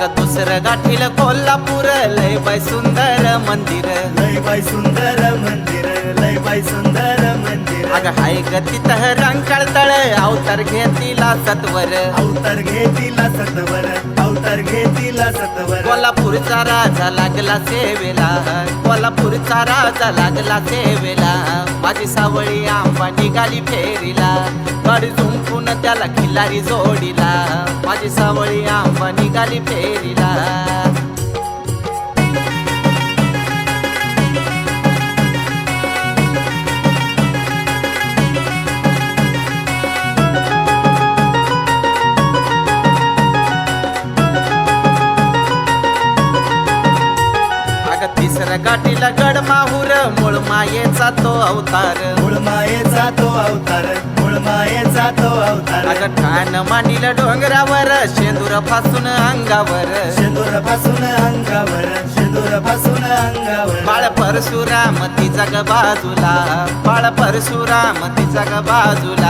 अगं दुसरं गाठील कोल्हापूर? लय बाय सुंदर मंदिर. लय बाई सुंदर मंदिर लय बाई सुंदर मंदिर. अगं हाय ग तिथं रंकाळ तळ अवतार घेतीला सत्वर. अवतार घेतीला सतवर अवतार घेतीला सतवर. कोल्हापूरचा राजा लागला सेवेला कोल्हापूरचा राजा लागला सेवेला. माझी सावळी आंबा निघाली फेरीला गाडी झुंकून त्याला खिल्लारी जोडीला. माझी सावळी निघाली फेरीला. तिसऱ्या गाठीला गड माहूर मूळ मायेचा तो अवतार. मूळ मायेचा तो अवतार मूळ मायेचा तो ठाण मांडील डोंगरावर शेंदूर फासून अंगावर. शेंदूरपासून अंगावर शेंदूरपासून अंगावर. बाळ परशुराम तिचा ग बाजूला. बाळ परशुराम तिचा ग बाजूला.